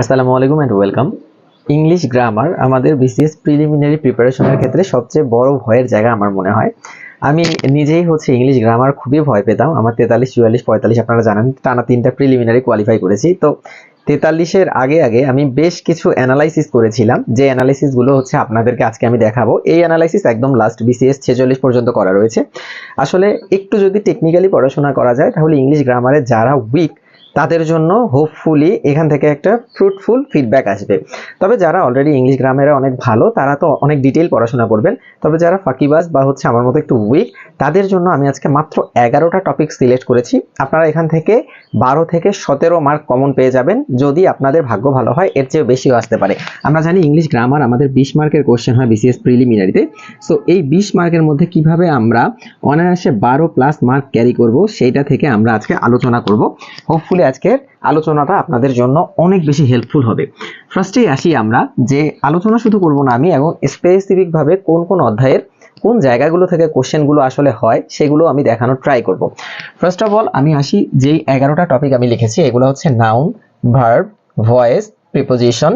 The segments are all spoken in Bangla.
আসসালামু আলাইকুম অ্যান্ড ওয়েলকাম ইংলিশ গ্রামার আমাদের বিসিএস প্রিলিমিনারি প্রিপারেশনের ক্ষেত্রে সবচেয়ে বড় ভয়ের জায়গা আমার মনে হয়। আমি নিজেই হচ্ছে ইংলিশ গ্রামার খুবই ভয় পেতাম। আমার তেতাল্লিশ, চুয়াল্লিশ, পঁয়তাল্লিশ আপনারা জানেন, টানা তিনটা প্রিলিমিনারি কোয়ালিফাই করেছি। তো তেতাল্লিশের আগে আগে আমি বেশ কিছু অ্যানালাইসিস করেছিলাম। যে অ্যানালাইসিসগুলো হচ্ছে আপনাদেরকে আজকে আমি দেখাবো। এই অ্যানালাইসিস একদম লাস্ট বিসিএস ছেচল্লিশ পর্যন্ত করা রয়েছে। আসলে একটু যদি টেকনিক্যালি পড়াশোনা করা যায়, তাহলে ইংলিশ গ্রামারে যারা উইক তাদের জন্য হোপফুলি এখান থেকে একটা ফ্রুটফুল ফিডব্যাক আসবে। তবে যারা অলরেডি ইংলিশ গ্রামারে অনেক ভালো, তারা তো অনেক ডিটেল পড়াশোনা করবেন। তবে যারা ফাঁকিবাজ বা হচ্ছে আমার মতো একটু উইক তাদের জন্য আমি আজকে মাত্র এগারোটা টপিক সিলেক্ট করেছি। আপনারা এখান থেকে বারো থেকে সতেরো মার্ক কমন পেয়ে যাবেন, যদি আপনাদের ভাগ্য ভালো হয়, এর চেয়ে বেশিও আসতে পারে। আমরা জানি ইংলিশ গ্রামার আমাদের বিশ মার্কের কোশ্চেন হয় বিসিএস প্রিলিমিনারিতে সো এই বিশ মার্কের মধ্যে কীভাবে আমরা অনায়াসে বারো প্লাস মার্ক ক্যারি করব, সেইটা থেকে আমরা আজকে আলোচনা করব। হোপফুলি আজকের আলোচনাটা আপনাদের জন্য অনেক বেশি হেল্পফুল হবে। ফার্স্টেই আসি আমরা যে আলোচনা শুধু করব না আমি এবং স্পেসিফিকভাবে কোন কোন অধ্যায়ের কোন জায়গাগুলো থেকে কোশ্চেনগুলো আসলে হয় সেগুলো আমি দেখানোর ট্রাই করব। ফার্স্ট অফ অল আমি আসি যেই এগারোটা টপিক আমি লিখেছি, এগুলো হচ্ছে noun verb voice preposition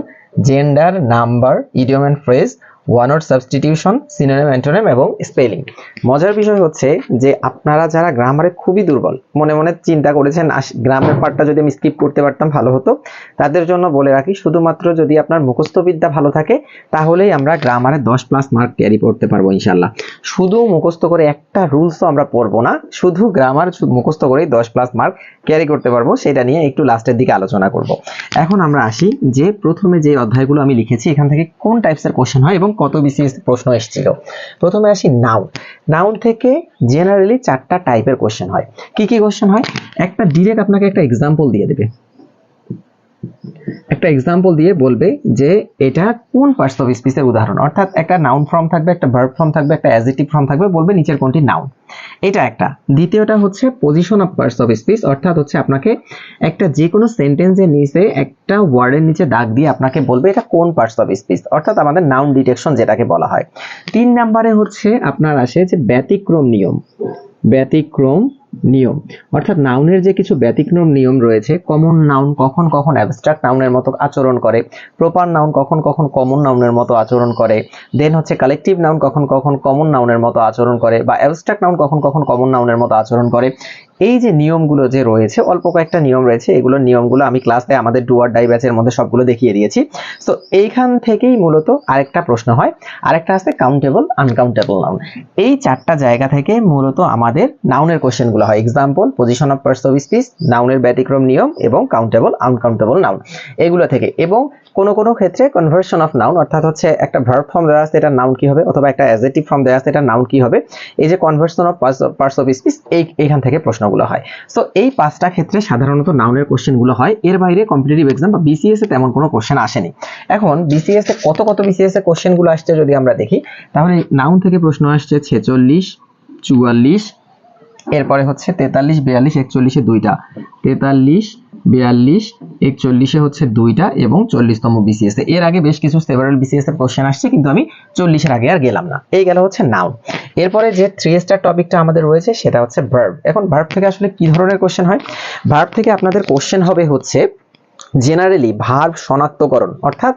gender number idiom and phrase one word substitution, synonym, antonym এবং স্পেলিং। মজার বিষয় হচ্ছে যে আপনারা যারা গ্রামারে খুবই দুর্বল, মনে মনে চিন্তা করেছেন গ্রামের পার্টটা যদি আমি স্কিপ করতে পারতাম, ভালো হতো। তাদের জন্য বলে রাখি, শুধুমাত্র যদি আপনার মুখস্থবিদ্যা ভালো থাকে, তাহলেই আমরা গ্রামারে দশ প্লাস মার্ক ক্যারি করতে পারব ইনশাল্লাহ শুধু মুখস্থ করে একটা রুলসও আমরা পড়ব না, শুধু গ্রামার মুখস্থ করেই দশ প্লাস মার্ক ক্যারি করতে পারব, সেটা নিয়ে একটু লাস্টের দিকে আলোচনা করব। এখন আমরা আসি যে প্রথমে যে অধ্যায়গুলো আমি লিখেছি, এখান থেকে কোন টাইপসের কোশ্চেন হয় এবং কত বিসিএস প্রশ্ন এসেছিল? প্রথমে আসি নাউন নাউন থেকে জেনারেলি চারটা টাইপের কোশ্চেন হয়। কি কি কোশ্চেন হয়? একটা ডিরেক্ট আপনাকে একটা এক্সাম্পল দিয়ে দেবে। একটা এক্সাম্পল দিয়ে বলবে যে এটা কোন পার্টস অফ স্পিচের উদাহরণ? অর্থাৎ একটা নাউন ফর্ম থাকবে, একটা ভার্ব ফর্ম থাকবে, একটা অ্যাজেটিভ ফর্ম থাকবে, বলবে নিচের কোনটি নাউন এটা একটা। দ্বিতীয়টা হচ্ছে position of parts of speech অর্থাৎ হচ্ছে আপনাকে একটা যে কোনো সেন্টেন্সের নিচে একটা ওয়ার্ডের নিচে দাগ দিয়ে আপনাকে বলবে এটা কোন পার্টস অফ স্পিচ অর্থাৎ আমাদের নাউন ডিটেকশন যেটাকে বলা হয়। তিন নাম্বারে হচ্ছে আপনার আসে যে ব্যতিক্রম নিয়ম। ব্যতিক্রম নিয়ম। অর্থাৎ নাউনের যে কিছু ব্যতিক্রম নিয়ম রয়েছে কমন নাউন কখন কখন অ্যাবস্ট্রাক্ট নাউনের মতো আচরণ করে প্রপার নাউন কখন কখন কমন নাউনের মতো আচরণ করে দেন হচ্ছে কালেকটিভ নাউন কখন কখন কমন নাউনের মতো আচরণ করে, বা অ্যাবস্ট্রাক্ট নাউন কখন কখন কমন নাউনের মতো আচরণ করে এই যে নিয়মগুলো যে রয়েছে, অল্প কয়েকটা নিয়ম রয়েছে এগুলো নিয়মগুলো আমি ক্লাসে আমাদের ডুয়ার ডাই ব্যাচের মধ্যে সবগুলো দেখিয়ে দিয়েছি। তো এইখান থেকেই মূলত আরেকটা প্রশ্ন হয়। আরেকটা আছে কাউন্টেবল আনকাউন্টেবল নাউন এই চারটা জায়গা থেকে মূলত আমাদের নাউনের কোশ্চেনগুলো হয়। Example position of parts of speech নাউনের ব্যতিক্রম নিয়ম এবং কাউন্টেবল আনকাউন্টেবল নাউন এগুলো থেকে। এবং কোনো কোনো ক্ষেত্রে কনভার্সন অফ নাউন অর্থাৎ হচ্ছে একটা ভার্ব ফর্ম দেওয়া আছে এটা নাউন কি হবে? অথবা একটা অ্যাজেটিভ ফর্ম দেওয়া আছে এটা নাউন কি হবে? এই যে conversion of parts of speech এই এখান থেকে প্রশ্নগুলো হয়। সো এই পাঁচটা ক্ষেত্রে সাধারণত নাউনের কোশ্চেনগুলো হয়। এর বাইরে কম্পিটিটিভ এক্সাম বা বিসিএস এ তেমন কোনো কোশ্চেন আসেনি। এখন বিসিএস এ কত কত বিসিএস কোশ্চেনগুলো আসছে যদি আমরা দেখি, তাহলে নাউন থেকে প্রশ্ন আসছে ছেচল্লিশ, চুয়াল্লিশ, এরপরে হচ্ছে তেতাল্লিশ, বিয়াল্লিশ, একচল্লিশে দুইটা, তেতাল্লিশ, বিয়াল্লিশ, একচল্লিশে হচ্ছে দুইটা এবং চল্লিশতম বিসিএস এর আগে বেশ কিছু সেভারাল বিসিএস এর কোশ্চেন আসছে, কিন্তু আমি চল্লিশের আগে আর গেলাম না। এই গেল হচ্ছে নাউন এরপরে যে থ্রি স্টার টপিকটা আমাদের রয়েছে, সেটা হচ্ছে ভার্ব এখন ভার্ব থেকে আসলে কি ধরনের কোশ্চেন হয়? ভার্ব থেকে আপনাদের কোশ্চেন হবে হচ্ছে জেনারেলি ভার্ব শনাক্তকরণ অর্থাৎ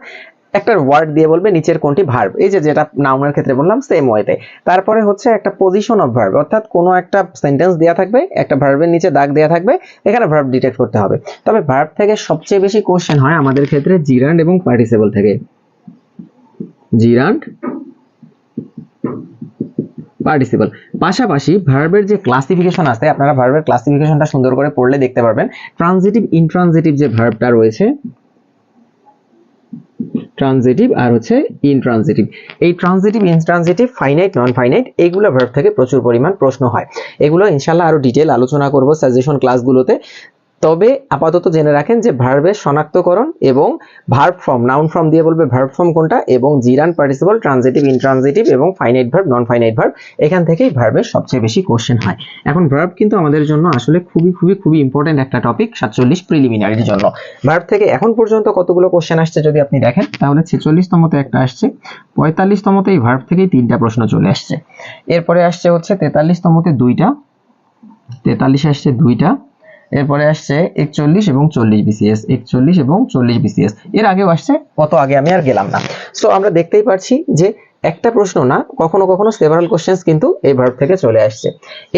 একটা ওয়ার্ড দিয়ে বলবে নিচের কোনটি ভার্ব এই যেটা নাউনের ক্ষেত্রে বললাম সেম ওয়েতে তারপরে হচ্ছে একটা পজিশন অফ ভার্ব অর্থাৎ কোনো একটা সেন্টেন্স দেওয়া থাকবে, একটা ভার্বের নিচে দাগ দেওয়া থাকবে, এখানে ভার্ব ডিটেক্ট করতে হবে। তবে ভার্ব থেকে সবচেয়ে বেশি কোশ্চেন হয় আমাদের ক্ষেত্রে জিরান্ড এবং পার্টিসেবল থেকে। জিরান্ড পার্টিসিপল পাশাপাশি ভার্বের যে ক্লাসিফিকেশন আছে, আপনারা ভার্বের ক্লাসিফিকেশনটা সুন্দর করে পড়লে দেখতে পারবেন। ট্রানজিটিভ ইনট্রানজিটিভ যে ভার্বটা রয়েছে ট্রানজিটিভ আর হচ্ছে ইনট্রানজিটিভ এই transitive intransitive finite non finite এইগুলো ভার্ব থেকে প্রচুর পরিমাণ প্রশ্ন হয়। এগুলো ইনশাল্লাহ আরও ডিটেল আলোচনা করব সাজেশন ক্লাসগুলোতে তবে আপাতত জেনে রাখেন যে ভার্বের শনাক্তকরণ এবং ভার্ব ফর্ম নাউন ফর্ম দিয়ে বলবে ভার্ব ফর্ম কোনটা এবং জিরান পার্টিসিপল ট্রানজিটিভ ইনট্রানজিটিভ এবং finite verb non finite verb এখান থেকেই ভার্বের সবচেয়ে বেশি কোশ্চেন হয়। এখন ভার্ব কিন্তু আমাদের জন্য আসলে খুবই খুবই খুবই ইম্পর্টেন্ট একটা টপিক সাতচল্লিশ প্রিলিমিনারির জন্য। ভার্ব থেকে এখন পর্যন্ত কতগুলো কোশ্চেন আসছে যদি আপনি দেখেন, তাহলে ছেচল্লিশতমতে একটা আসছে পঁয়তাল্লিশতমতে এই ভার্ব থেকেই তিনটা প্রশ্ন চলে আসছে। এরপরে আসছে হচ্ছে তেতাল্লিশতমতে দুইটা, তেতাল্লিশে আসছে দুইটা এরপরে আসছে একচল্লিশ এবং চল্লিশ বিসিএস একচল্লিশ এবং চল্লিশ বিসিএস এর আগেও আসছে, অত আগে আমি আর গেলাম না। সো আমরা দেখতেই পাচ্ছি যে একটা প্রশ্ন না, কখনো কখনো সেভারাল কোশ্চেন্স কিন্তু এই ভার্ব থেকে চলে আসছে।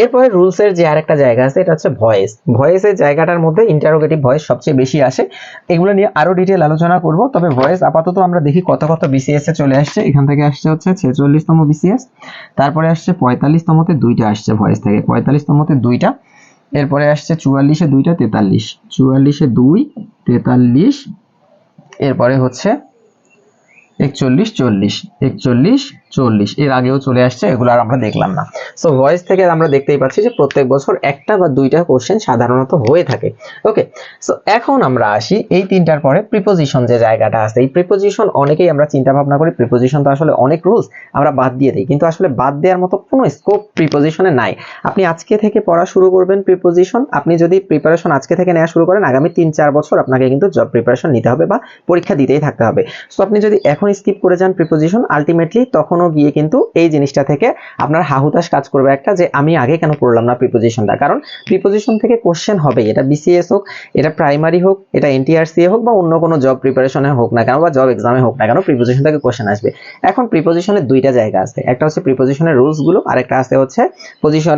এরপরে রুলসের যে আরেকটা জায়গা আছে, এটা হচ্ছে ভয়েস ভয়েসের জায়গাটার মধ্যে ইন্টারোগেটিভ ভয়েস সবচেয়ে বেশি আসে। এগুলো নিয়ে আরও ডিটেল আলোচনা করব, তবে ভয়েস আপাতত আমরা দেখি কত কত বিসিএস এ চলে আসছে। এখান থেকে আসছে হচ্ছে ছেচল্লিশতম বিসিএস তারপরে আসছে পঁয়তাল্লিশতমতে দুইটা আসছে ভয়েস থেকে। পঁয়তাল্লিশতমতে দুইটা এরপরে আসছে চুয়াল্লিশে দুইটা তেতাল্লিশ। চুয়াল্লিশে দুই তেতাল্লিশ। এরপরে হচ্ছে একচল্লিশ, চল্লিশ একচল্লিশ, চল্লিশ। এর আগেও চলে আসছে, এগুলো আর আমরা দেখলাম না। সো ভয়েস থেকে আমরা দেখতেই পাচ্ছি যে প্রত্যেক বছর একটা বা দুইটা কোশ্চেন সাধারণত হয়ে থাকে। ওকে সো এখন আমরা আসি এই তিনটার পরে প্রিপোজিশন যে জায়গাটা আছে। এই প্রিপোজিশন অনেকেই আমরা চিন্তা ভাবনা করি প্রিপোজিশন তো আসলে অনেক রুলস আমরা বাদ দিয়ে দিই। কিন্তু আসলে বাদ দেওয়ার মতো কোনো স্কোপ প্রিপোজিশনে নাই। আপনি আজকে থেকে পড়া শুরু করবেন প্রিপোজিশন আপনি যদি প্রিপারেশন আজকে থেকে নেওয়া শুরু করেন, আগামী তিন চার বছর আপনাকে কিন্তু জব প্রিপারেশন নিতে হবে বা পরীক্ষা দিতেই থাকতে হবে। সো আপনি যদি এখন স্কিপ করে যান প্রিপোজিশন আলটিমেটলি তখনও গিয়ে কিন্তু এই জিনিসটা থেকে আপনার হাহুতাশ কাজ করবে একটা যে আমি আগে কেন পড়লাম না প্রিপোজিশনটা কারণ প্রিপোজিশন থেকে কোশ্চেন হবে এটা বিসিএস হোক, এটা প্রাইমারি হোক, এটা এনটিআরসিএ হোক বা অন্য কোনো জব প্রিপারেশনে হোক না কেন বা জব এক্সামে হোক না কেন প্রিপোজিশন থেকে কোশ্চেন আসবে। এখন প্রিপোজিশনের দুইটা জায়গা আছে। একটা হচ্ছে প্রিপোজিশনের রুলসগুলো আর একটা আছে হচ্ছে পজিশন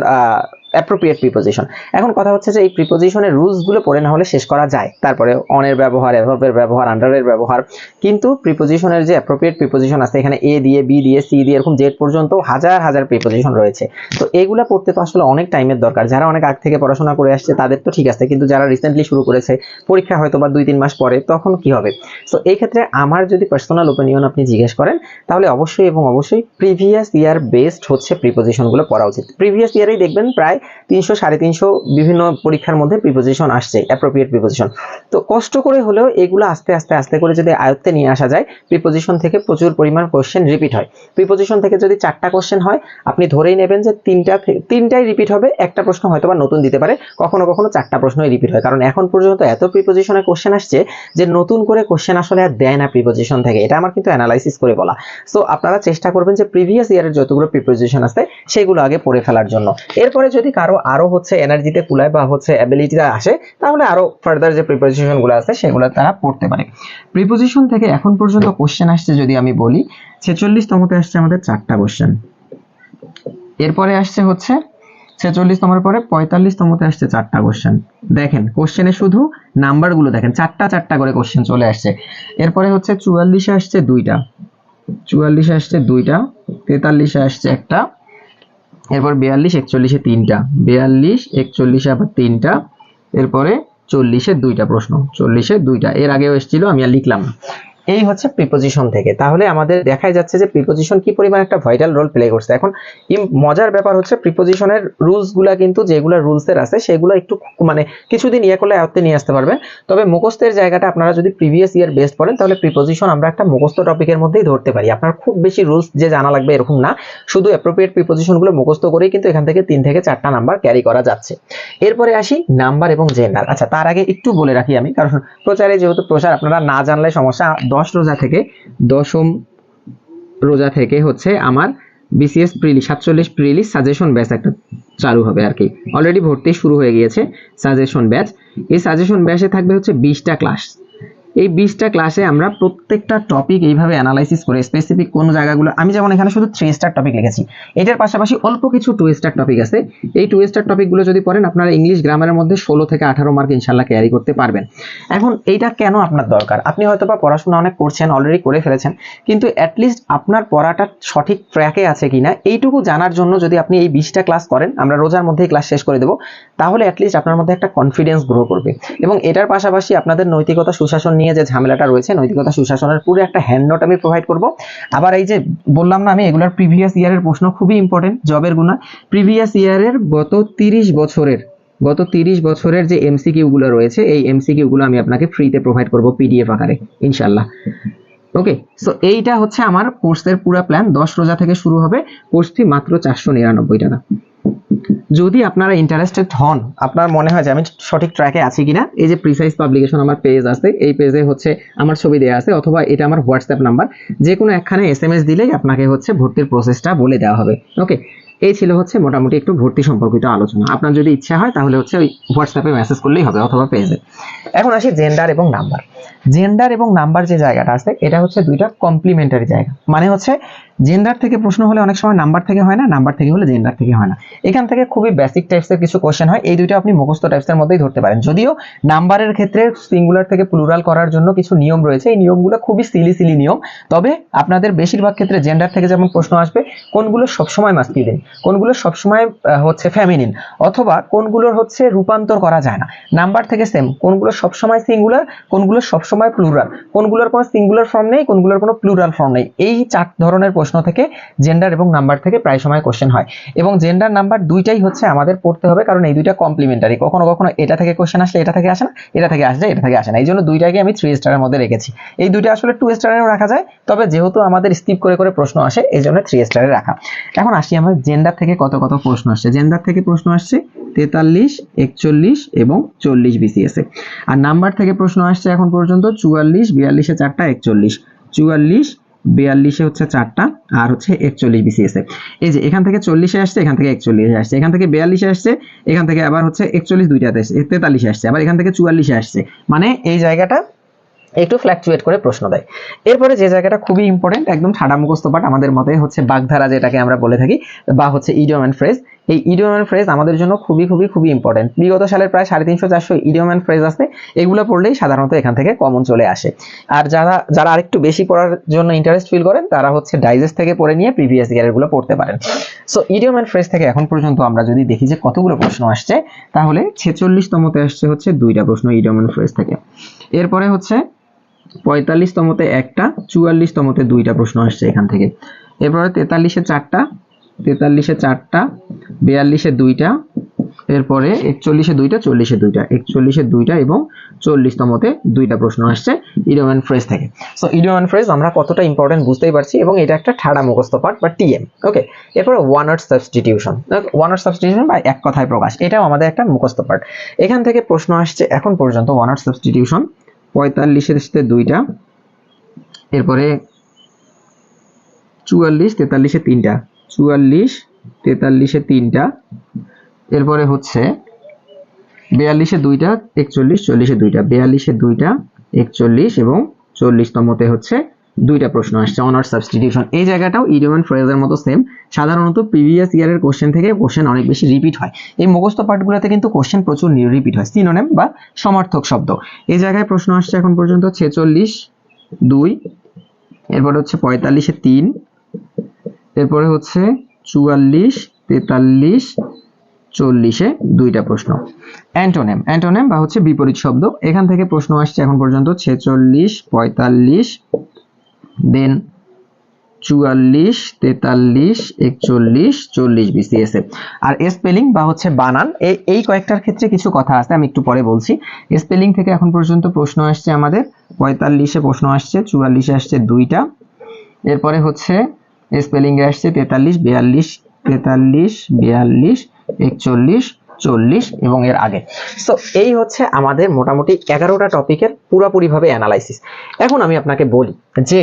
অ্যাপ্রোপ্রিয়েট প্রিপোজিশন এখন কথা হচ্ছে যে এই প্রিপোজিশনের রুলসগুলো পড়ে না হলে শেষ করা যায়। তারপরে অনের ব্যবহার অ্যাভাবের ব্যবহার আন্ডারের ব্যবহার। কিন্তু প্রিপোজিশনের যে অ্যাপ্রোপ্রিয়েট প্রিপোজিশন আছে, এখানে এ দিয়ে বি দিয়ে সি দিয়ে, এরকম জেড পর্যন্ত হাজার হাজার প্রিপোজিশন রয়েছে। তো এগুলো পড়তে তো আসলে অনেক টাইমের দরকার। যারা অনেক আগ থেকে পড়াশোনা করে আসছে, তাদের তো ঠিক আছে। কিন্তু যারা রিসেন্টলি শুরু করেছে, পরীক্ষা হয়তো বা দুই, তিন মাস পরে, তখন কি হবে? তো এই ক্ষেত্রে আমার যদি পার্সোনাল ওপিনিয়ন আপনি জিজ্ঞেস করেন, তাহলে অবশ্যই এবং অবশ্যই প্রিভিয়াস ইয়ার বেসড হচ্ছে প্রিপোজিশনগুলো পড়া উচিত। প্রিভিয়াস ইয়ারেই দেখবেন প্রায় তিনশো, সাড়ে তিনশো বিভিন্ন পরীক্ষার মধ্যে প্রিপোজিশন আসছে অ্যাপ্রোপ্রিয়েট প্রিপোজিশন তো কষ্ট করে হলেও এগুলো আস্তে আস্তে আস্তে করে যদি আয়ত্তে নিয়ে আসা যায় প্রিপোজিশন থেকে প্রচুর পরিমাণ কোশ্চেন রিপিট হয়। প্রিপোজিশন থেকে যদি চারটা কোশ্চেন হয়, আপনি ধরেই নেবেন যে তিনটা তিনটাই রিপিট হবে, একটা প্রশ্ন হয়তো বা নতুন দিতে পারে, কখনো কখনো চারটা প্রশ্নই রিপিট হয়। কারণ এখন পর্যন্ত এত প্রিপোজিশনে কোশ্চেন আসছে যে নতুন করে কোশ্চেন আসলে আর দেয় না প্রিপোজিশন থেকে। এটা আমার কিন্তু অ্যানালাইসিস করে বলা। সো আপনারা চেষ্টা করবেন যে প্রিভিয়াস ইয়ারের যতগুলো প্রিপোজিশন আছে সেগুলো আগে পড়ে ফেলার জন্য। এরপরে যদি কারও আরও হচ্ছে এনার্জিতে কুলায় বা হচ্ছে অ্যাবিলিটিটা আসে, তাহলে আরও ফার্দার যে প্রিপোজিশনগুলো আছে, সেগুলো তারা পড়তে পারে। প্রিপোজিশন থেকে এখন পর্যন্ত কোশ্চেন আসছে যদি আমি বলি ছেচল্লিশতমতে আসছে আমাদের চারটা কোশ্চেন এরপরে আসছে হচ্ছে, ছেচল্লিশতমের পরে পঁয়তাল্লিশতমতে আসছে চারটা কোশ্চেন দেখেন কোশ্চেনে শুধু নাম্বারগুলো দেখেন, চারটা চারটা করে কোশ্চেন চলে আসছে। এরপরে হচ্ছে চুয়াল্লিশে আসছে দুইটা। চুয়াল্লিশে আসছে দুইটা, তেতাল্লিশে আসছে একটা এরপর বিয়াল্লিশ, একচল্লিশে তিনটা। বিয়াল্লিশ, একচল্লিশে আবার তিনটা। এরপরে চল্লিশে দুইটা প্রশ্ন। চল্লিশে দুইটা। এর আগেও এসেছিল, আমি আর লিখলাম না। এই হচ্ছে প্রিপোজিশন থেকে। তাহলে আমাদের দেখাই যাচ্ছে যে প্রিপোজিশন কি পরিমাণ একটা ভাইটাল রোল প্লে করছে। এখন মজার ব্যাপার হচ্ছে প্রিপোজিশনের রুলসগুলা কিন্তু যেগুলো রুলসের আছে, সেগুলো একটু মানে কিছুদিন ইয়ে করলে আয়ত্তে নিয়ে আসতে পারবে। তবে মুখস্থের জায়গাটা আপনারা যদি প্রিভিয়াস ইয়ার বেস্ট পড়েন, তাহলে প্রিপোজিশন আমরা একটা মুখস্থ টপিকের মধ্যেই ধরতে পারি। আপনার খুব বেশি রুলস যে জানা লাগবে এরকম না। শুধু অ্যাপ্রোপ্রিয়েট প্রিপোজিশনগুলো মুখস্থ করেই কিন্তু এখান থেকে তিন থেকে চারটা নাম্বার ক্যারি করা যাচ্ছে। এরপরে আসি নাম্বার এবং জেন্ডার আচ্ছা তার আগে একটু বলে রাখি আমি, কারণ প্রচারে যেহেতু প্রচার আপনারা না জানলে সমস্যা দশ রোজা থেকে, দশম রোজা থেকে হচ্ছে আমার বিসিএস প্রিলি সাতচল্লিশ প্রিলি সাজেশন ব্যাচ একটা চালু হবে আর কি। অলরেডি ভর্তি শুরু হয়ে গিয়েছে সাজেশন ব্যাচ এই সাজেশন ব্যাচে থাকবে হচ্ছে বিশটা ক্লাস এই বিশটা ক্লাসে আমরা প্রত্যেকটা টপিক এইভাবে অ্যানালাইসিস করে স্পেসিফিক কোন জায়গাগুলো, আমি যেমন এখানে শুধু থ্রি স্টার টপিক লিখেছি, এটার পাশাপাশি অল্প কিছু টু স্টার টপিক আছে। এই টু স্টার টপিকগুলো যদি পড়েন, আপনারা ইংলিশ গ্রামারের মধ্যে ষোলো থেকে আঠারো মার্ক ইনশাল্লাহ ক্যারি করতে পারবেন। এখন এইটা কেন আপনার দরকার? আপনি হয়তো বা পড়াশোনা অনেক করছেন অলরেডি করে ফেলেছেন, কিন্তু অ্যাটলিস্ট আপনার পড়াটা সঠিক ট্র্যাকে আছে কিনা, এইটুকু জানার জন্য যদি আপনি এই বিশটা ক্লাস করেন, আমরা রোজার মধ্যেই ক্লাস শেষ করে দেবো, তাহলে অ্যাটলিস্ট আপনার মধ্যে একটা কনফিডেন্স গ্রো করবে। এবং এটার পাশাপাশি আপনাদের নৈতিকতা, সুশাসন নিয়ে যে ঝামেলাটা রয়েছে, নৈতিকতা সুশাসনের পুরো একটা হ্যান্ড নোট আমি প্রোভাইড করব। আবার এই যে বললাম না আমি, এগুলোর প্রিভিয়াস ইয়ারের প্রশ্ন খুবই ইম্পর্টেন্ট জবের গুণা। প্রিভিয়াস ইয়ারের গত তিরিশ বছরের, গত তিরিশ বছরের যে এমসিকিউ গুলো রয়েছে, এই এমসিকিউ গুলো আমি আপনাকে ফ্রিতে প্রোভাইড করব পিডিএফ আকারে ইনশাল্লাহ ওকে সো এইটা হচ্ছে আমার কোর্সের পুরো প্ল্যান দশ রোজা থেকে শুরু হবে। কোর্স ফি মাত্র চারশো নিরানব্বই টাকা। যদি আপনারা ইন্টারেস্টেড হন, আপনার মনে হয় যে আমি সঠিক ট্র্যাকে আছি কিনা, এই যে প্রিসাইজ পাবলিকেশন আমার পেজ আছে এই পেজে হচ্ছে আমার ছবি দেওয়া আছে, অথবা এটা আমার হোয়াটসঅ্যাপ নাম্বার যে কোনো একখানে এস এম এস দিলেই আপনাকে হচ্ছে ভর্তির প্রসেসটা বলে দেওয়া হবে। ওকে এই ছিল হচ্ছে মোটামুটি একটু ভর্তি সম্পর্কিত আলোচনা। আপনার যদি ইচ্ছা হয়, তাহলে হচ্ছে ওই হোয়াটসঅ্যাপে মেসেজ করলেই হবে, অথবা পেজে এখন আসি জেন্ডার এবং নাম্বার জেন্ডার এবং নাম্বার যে জায়গাটা আছে, এটা হচ্ছে দুইটা কমপ্লিমেন্টারি জায়গা। মানে হচ্ছে জেন্ডার থেকে প্রশ্ন হলে অনেক সময় নাম্বার থেকে হয় না নাম্বার থেকে হলে জেন্ডার থেকে হয় না। এখান থেকে খুবই বেসিক টাইপসের কিছু কোশ্চেন হয়। এই দুইটা আপনি মুখস্থ টাইপসের মধ্যেই ধরতে পারেন। যদিও নাম্বারের ক্ষেত্রে সিঙ্গুলার থেকে প্লুরাল করার জন্য কিছু নিয়ম রয়েছে। এই নিয়মগুলো খুবই সিলি সিলি নিয়ম। তবে আপনাদের বেশিরভাগ ক্ষেত্রে জেন্ডার থেকে যেমন প্রশ্ন আসবে, কোনগুলো সবসময় মাস্কিলিন কোনগুলো সবসময় হচ্ছে ফ্যামিনিন অথবা কোনগুলোর হচ্ছে রূপান্তর করা যায় না। নাম্বার থেকে সেম কোনগুলো সবসময় সিঙ্গুলার কোনগুলো সবসময় প্লুরাল কোনগুলোর কোনো সিঙ্গুলার ফর্ম নেই, কোনগুলোর কোনো প্লুরাল ফর্ম নেই। এই চার ধরনের প্রশ্ন থেকে জেন্ডার এবং নাম্বার থেকে প্রায় সময় কোশ্চেন হয়। এবং জেন্ডার নাম্বার দুইটাই হচ্ছে আমাদের পড়তে হবে, কারণ এই দুইটা কমপ্লিমেন্টারি কখনো কখনো এটা থেকে কোশ্চেন আসলে এটা থেকে আসে না, এটা থেকে আসলে এটা থেকে আসে না। এই জন্য দুইটাকে আমি থ্রি স্টারের মধ্যে রেখেছি। এই দুইটা আসলে টু স্টারেও রাখা যায়, তবে যেহেতু আমাদের স্কিপ করে করে প্রশ্ন আসে, এই জন্য থ্রি স্টারে রাখা। এখন আসি আমার জেন্ডার থেকে কত কত প্রশ্ন আসছে। জেন্ডার থেকে প্রশ্ন আসছে তেতাল্লিশ, একচল্লিশ এবং চল্লিশ বিসিএস আর নাম্বার থেকে প্রশ্ন আসছে এখন পর্যন্ত চুয়াল্লিশ, বিয়াল্লিশে চারটা, একচল্লিশ। চুয়াল্লিশ বিয়াল্লিশে হচ্ছে চারটা, আর হচ্ছে একচল্লিশ বিসিএস এই যে, এখান থেকে চল্লিশে আসছে, এখান থেকে একচল্লিশে আসছে। এখান থেকে বিয়াল্লিশে আসছে, এখান থেকে আবার হচ্ছে একচল্লিশ দুইটাতে আসছে, তেতাল্লিশে আসছে, আবার এখান থেকে চুয়াল্লিশে আসছে। মানে এই জায়গাটা একটু ফ্ল্যাকচুয়েট করে প্রশ্ন দেয়। এরপরে যে জায়গাটা খুবই ইম্পর্টেন্ট একদম ঠাডা মুখস্থ পাঠ আমাদের মতে হচ্ছে বাগধারা যেটাকে আমরা বলে থাকি, বা হচ্ছে ইডিয়ম অ্যান্ড ফ্রেজ এই ইডিয়ম অ্যান্ড ফ্রেজ আমাদের জন্য খুবই খুবই খুবই ইম্পর্টেন্ট বিগত সালের প্রায় সাড়ে তিনশো চারশো ইডিয়ম অ্যান্ড ফ্রেজ আছে। এগুলো পড়লেই সাধারণত এখান থেকে কমন চলে আসে। আর যারা যারা আরেকটু বেশি পড়ার জন্য ইন্টারেস্ট ফিল করেন, তারা হচ্ছে ডাইজেস্ট থেকে পড়ে নিয়ে প্রিভিয়াস ইয়ারেরগুলো পড়তে পারেন। সো ইডিয়ম অ্যান্ড ফ্রেজ থেকে এখন পর্যন্ত আমরা যদি দেখি যে কতগুলো প্রশ্ন আসছে, তাহলে ছেচল্লিশতমতে আসছে হচ্ছে দুইটা প্রশ্ন ইডিয়ম অ্যান্ড ফ্রেজ থেকে। এরপরে হচ্ছে পঁয়তাল্লিশতমতে একটা চুয়াল্লিশতমতে দুইটা প্রশ্ন আসছে এখান থেকে। এরপরে তেতাল্লিশে চারটা তেতাল্লিশে চারটা, বিয়াল্লিশে দুইটা, এরপরে একচল্লিশে দুইটা, চল্লিশে দুইটা, একচল্লিশে দুইটা এবং চল্লিশতমতে দুইটা প্রশ্ন আসছে ইডিয়ম অ্যান্ড ফ্রেজ থেকে। সো ইডিয়ম ফ্রেজ আমরা কতটা ইম্পর্টেন্ট বুঝতেই পারছি এবং এটা একটা ঠাড়া মুখস্থ পাঠ বা টিএম ওকে এরপরে one word substitution one word substitution বা এক কথায় প্রকাশ, এটাও আমাদের একটা মুখস্থ পাঠ এখান থেকে প্রশ্ন আসছে এখন পর্যন্ত ওয়ান আর্ট সাবস্টিটিউশন পঁয়তাল্লিশের সাথে দুইটা। এরপরে চুয়াল্লিশ, তেতাল্লিশে তিনটা। চুয়াল্লিশ, তেতাল্লিশে তিনটা। এরপরে হচ্ছে বিয়াল্লিশে দুইটা, একচল্লিশ, চল্লিশে দুইটা। বিয়াল্লিশে দুইটা, একচল্লিশ এবং চল্লিশতমতে হচ্ছে দুইটা প্রশ্ন আসছে অনার্স সাবস্টিটিউশন এই জায়গাটাও ইডিয়ম ফ্রেজের মতো সেম সাধারণত প্রিভিয়াস ইয়ারের কোশ্চেন থেকে কোশ্চেন অনেক বেশি রিপিট হয়। এই মুখস্থ পাঠগুলোতে কিন্তু কোশ্চেন প্রচুর রিপিট হয়। সিনোনেম বা সমার্থক শব্দ। এই জায়গায় প্রশ্ন আসছে এখন পর্যন্ত ছেচল্লিশ, দুই, এরপরে হচ্ছে পঁয়তাল্লিশে তিন, এরপরে হচ্ছে চুয়াল্লিশ, তেতাল্লিশ, চল্লিশে দুইটা প্রশ্ন। অ্যান্টোনেম অ্যান্টোনেম বা হচ্ছে বিপরীত শব্দ। এখান থেকে প্রশ্ন আসছে এখন পর্যন্ত ছেচল্লিশ, পঁয়তাল্লিশ দেন চুয়াল্লিশ, তেতাল্লিশ, একচল্লিশ, চল্লিশ বিসিএস এ আর স্পেলিং বা হচ্ছে বানান এই এই কয়েকটার ক্ষেত্রে কিছু কথা আছে, আমি একটু পরে বলছি। স্পেলিং থেকে এখন পর্যন্ত প্রশ্ন আসছে আমাদের, পঁয়তাল্লিশে প্রশ্ন আসছে, চুয়াল্লিশে আসছে দুইটা। এরপরে হচ্ছে স্পেলিংয়ে আসছে তেতাল্লিশ, বিয়াল্লিশ তেতাল্লিশ, বিয়াল্লিশ, একচল্লিশ চল্লিশ এবং এর আগে। সো এই হচ্ছে আমাদের মোটামুটি এগারোটা টপিকের পুরোপুরিভাবে অ্যানালাইসিস এখন আমি আপনাকে বলি যে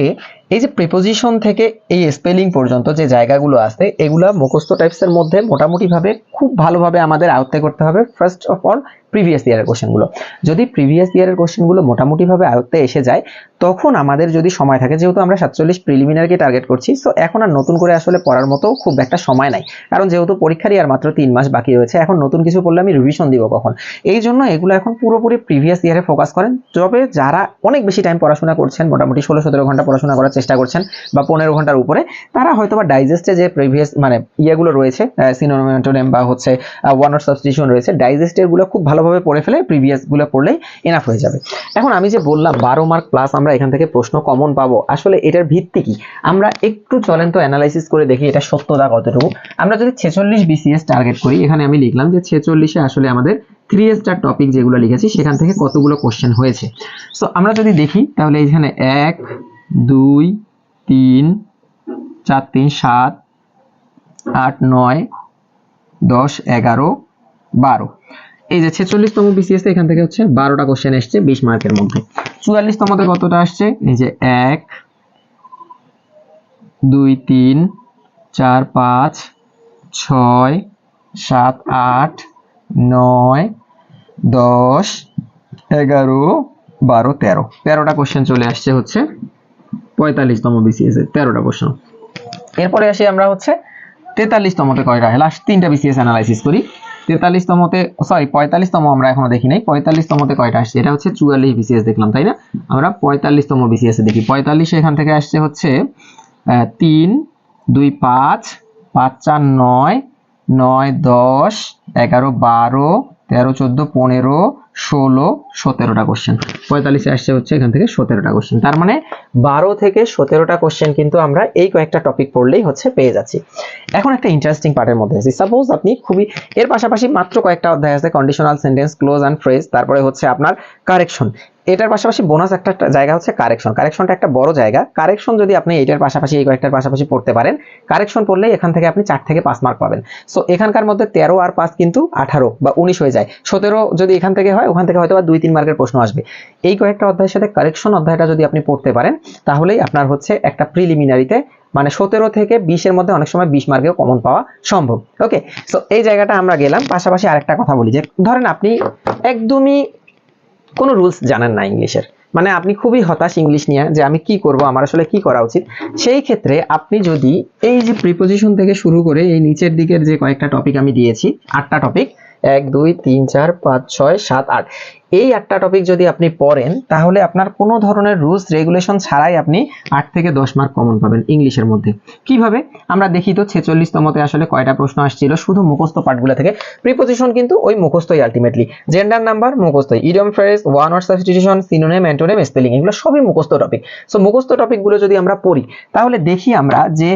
এই যে প্রিপোজিশন থেকে এই স্পেলিং পর্যন্ত যে জায়গাগুলো আছে, এগুলা মুখস্থ টাইপসের মধ্যে মোটামুটিভাবে খুব ভালোভাবে আমাদের আয়ত্তে করতে হবে ফার্স্ট অফ অল প্রিভিয়াস ইয়ারের কোশ্চেনগুলো যদি প্রিভিয়াস ইয়ারের কোশ্চেনগুলো মোটামুটিভাবে আয়ত্তে এসে যায়, তখন আমাদের যদি সময় থাকে, যেহেতু আমরা সাতচল্লিশ প্রিলিমিনারকে টার্গেট করছি সো এখন আর নতুন করে আসলে পড়ার মতো খুব একটা সময় নাই। কারণ যেহেতু পরীক্ষারই আর মাত্র তিন মাস বাকি রয়েছে, এখন নতুন কিছু পড়লে আমি রিভিশন দিব কখন? এই জন্য এগুলো এখন পুরোপুরি প্রিভিয়াস ইয়ারে ফোকাস করেন। তবে যারা অনেক বেশি টাইম পড়াশোনা করছেন, মোটামুটি ষোলো সতেরো ঘণ্টা পড়াশোনা করার চেষ্টা করছেন বা পনেরো ঘণ্টার উপরে, তারা হয়তো বা ডাইজেস্টে যে প্রিভিয়াস মানে ইয়েগুলো রয়েছে সিনোমেন্টোনেম বা হচ্ছে ওয়ান অর সাবস্টিটিউশন রয়েছে ডাইজেস্টেরগুলো খুব ভালোভাবে পড়ে ফেলে প্রিভিয়াসগুলো পড়লেই এনাফ হয়ে যাবে। এখন আমি যে বললাম বারো মার্ক প্লাস আমরা এখান থেকে প্রশ্ন কমন পাবো, আসলে এটার ভিত্তি কি? আমরা একটু চলেন তো অ্যানালাইসিস করে দেখি এটা সত্যতা কতটুকু। আমরা যদি ছেচল্লিশ বিসিএস টার্গেট করি, এখানে আমি লিখলাম যে ছেচল্লিশে আসলে আমাদের থ্রি স্টার টপিক যেগুলো লিখেছি, সেখান থেকে কতগুলো কোশ্চেন হয়েছে। সো আমরা যদি দেখি, তাহলে এখানে এক দুই, তিন, চার, তিন, সাত, আট, নয়, দশ, এগারো, বারো। এই যে ছেচল্লিশতম বিসিএস এখান থেকে হচ্ছে বারোটা কোশ্চেন এসছে বিশ মার্কের মধ্যে। চুয়াল্লিশতমতে কতটা আসছে? এই যে এক, দুই, তিন, চার, পাঁচ, ছয়, সাত, আট, নয়, দশ, এগারো, বারো, তেরো। তেরোটা কোশ্চেন চলে আসছে হচ্ছে পঁয়তাল্লিশতম বিসিএস এর তেরোটা প্রশ্ন। এরপরে আসি আমরা হচ্ছে তেতাল্লিশতমতে কয়টা? লাস্ট তিনটা বিসিএস অ্যানালাইসিস করি। তেতাল্লিশতমতে সরি পঁয়তাল্লিশতম আমরা এখনও দেখি নাই। পঁয়তাল্লিশতমতে কয়টা আসছে? এটা হচ্ছে চুয়াল্লিশ বিসিএস দেখলাম, তাই না? আমরা পঁয়তাল্লিশতম বিসিএস দেখি। পঁয়তাল্লিশ এখান থেকে আসছে হচ্ছে তিন, দুই, পাঁচ পাঁচ, চার, নয় নয়, দশ, এগারো, বারো তেরো, চোদ্দ, পনেরো, ষোলো, সতেরোটা কোশ্চেন পঁয়তাল্লিশে আসছে হচ্ছে এখান থেকে সতেরোটা কোশ্চেন তার মানে বারো থেকে সতেরোটা কোশ্চেন কিন্তু আমরা এই কয়েকটা টপিক পড়লেই হচ্ছে পেয়ে যাচ্ছি। এখন একটা ইন্টারেস্টিং পার্টের মধ্যে আছি। সাপোজ আপনি খুবই, এর পাশাপাশি মাত্র কয়েকটা অধ্যায় আছে conditional sentence clause and phrase তারপরে হচ্ছে আপনার কারেকশন এটার পাশাপাশি বোনাস একটা জায়গা হচ্ছে কারেকশন কারেকশনটা একটা বড় জায়গা। কারেকশন যদি আপনি এইটার পাশাপাশি, এই কয়েকটার পাশাপাশি পড়তে পারেন কারেকশন পড়লেই এখান থেকে আপনি চার থেকে পাঁচ মার্ক পাবেন। সো এখানকার মধ্যে তেরো আর পাঁচ কিন্তু আঠারো বা উনিশ হয়ে যায়। সতেরো যদি এখান থেকে হয়, ওখান থেকে হয়তো বা দুই, তিন মার্কের প্রশ্ন আসবে। এই কয়েকটা অধ্যায়ের সাথে কারেকশন অধ্যায়টা যদি আপনি পড়তে পারেন, তাহলেই আপনার হচ্ছে একটা প্রিলিমিনারিতে মানে সতেরো থেকে বিশের মধ্যে অনেক সময় বিশ মার্কেও কমন পাওয়া সম্ভব। ওকে সো এই জায়গাটা আমরা গেলাম। পাশাপাশি আরেকটা কথা বলি যে, ধরেন আপনি একদমই কোনো রুলস জানেন না ইংলিশের। মানে আপনি খুবই হতাশ ইংলিশ নিয়ে যে আমি কি করব, আমার আসলে কি করা উচিত? সেই ক্ষেত্রে আপনি যদি এই যে প্রিপোজিশন থেকে শুরু করে এই নিচের দিকের যে কয়েকটা টপিক আমি দিয়েছি, আটটা টপিক এক, দুই, তিন, চার, পাঁচ, ছয়, সাত, আট এই আটটা টপিক যদি আপনি পড়েন, তাহলে আপনার কোনো ধরনের রুলস রেগুলেশন ছাড়াই আপনি আট থেকে দশ মার্ক কমন পাবেন ইংলিশের মধ্যে। কীভাবে? আমরা দেখি তো ছেচল্লিশতমতে আসলে কয়টা প্রশ্ন আসছিল? শুধু মুখস্থ পাঠগুলো থেকে। প্রিপোজিশন কিন্তু ওই মুখস্থই ultimately gender number মুখস্থই। Idiom phrase one word substitution synonym antonym spelling এগুলো সবই মুখস্থ টপিক সো মুখস্থ টপিকগুলো যদি আমরা পড়ি, তাহলে দেখি আমরা যে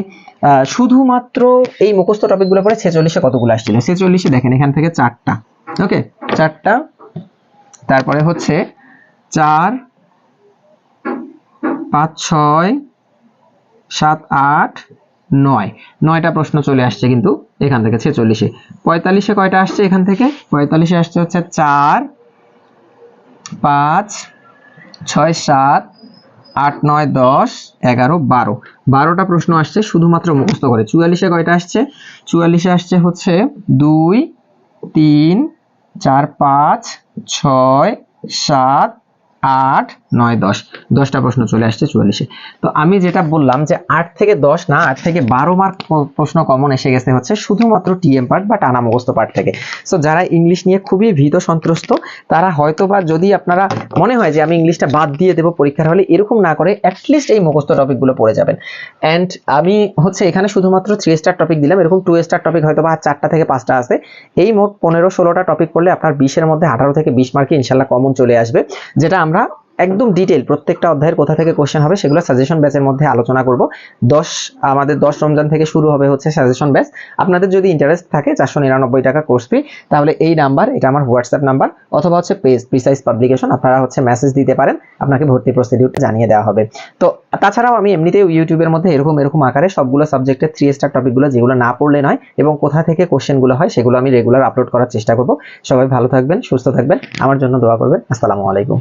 শুধুমাত্র এই মুখস্থ টপিকগুলো পরে ছেচল্লিশে কতগুলো আসছিল? ছেচল্লিশে দেখেন এখান থেকে চারটা। ওকে চারটা তারপরে হচ্ছে চার, পাঁচ, ছয়, সাত, আট, নয়। নয়টা প্রশ্ন চলে আসছে কিন্তু এখান থেকে, ছেচল্লিশে। পঁয়তাল্লিশে কয়টা আসছে এখান থেকে? পঁয়তাল্লিশে আসছে হচ্ছে চার, পাঁচ, ছয়, সাত, আট, নয়, দশ, এগারো, বারো। বারোটা প্রশ্ন আসছে শুধুমাত্র মুখস্থ করে। চুয়াল্লিশে কয়টা আসছে? চুয়াল্লিশে আসছে হচ্ছে দুই, তিন চার পাঁচ ছয় সাত আট নয়, দশ। দশটা প্রশ্ন চলে আসছে, চুয়াল্লিশে। তো আমি যেটা বললাম যে আট থেকে দশ না, আট থেকে বারো মার্ক প্রশ্ন কমন এসে গেছে হচ্ছে শুধুমাত্র টিএম পার্ট বা টানা মুখস্থ পার্ট থেকে। সো যারা ইংলিশ নিয়ে খুবই ভীত সন্ত্রস্ত, তারা হয়তো বা যদি আপনারা, মনে হয় যে আমি ইংলিশটা বাদ দিয়ে দেবো পরীক্ষার হলে, এরকম না করে অ্যাটলিস্ট এই মুখস্থ টপিকগুলো পড়ে যাবেন। অ্যান্ড আমি হচ্ছে এখানে শুধুমাত্র থ্রি স্টার টপিক দিলাম, এরকম টু স্টার টপিক হয়তো বা চারটা থেকে পাঁচটা আছে। এই মোট পনেরো, ষোলোটা টপিক পড়লে আপনার বিশের মধ্যে আঠারো থেকে বিশ মার্কে ইনশাল্লাহ কমন চলে আসবে, যেটা আমরা একদম ডিটেল প্রত্যেকটা অধ্যায়ের কোথা থেকে কোশ্চেন হবে সেগুলো সাজেশন ব্যাচের মধ্যে আলোচনা করব। দশ, আমাদের দশ রমজান থেকে শুরু হবে হচ্ছে সাজেশন ব্যাচ আপনাদের যদি ইন্টারেস্ট থাকে চারশো নিরানব্বই টাকা কোর্স ফি তাহলে এই নাম্বার এটা আমার হোয়াটসঅ্যাপ নাম্বার অথবা হচ্ছে পেজ প্রিসাইজ পাবলিকেশন আপনারা হচ্ছে মেসেজ দিতে পারেন, আপনাকে ভর্তি প্রসিডিউরটা জানিয়ে দেওয়া হবে। তো তাছাড়াও আমি এমনিতেই ইউটিউবের মধ্যে এরকম এরকম আকারে সবগুলো সাবজেক্টের থ্রি স্টার টপিকগুলো যেগুলো না পড়লে নয় এবং কোথা থেকে কোশ্চেনগুলো হয় সেগুলো আমি রেগুলার আপলোড করার চেষ্টা করব। সবাই ভালো থাকবেন, সুস্থ থাকবেন, আমার জন্য দোয়া করবেন। আসসালামু আলাইকুম।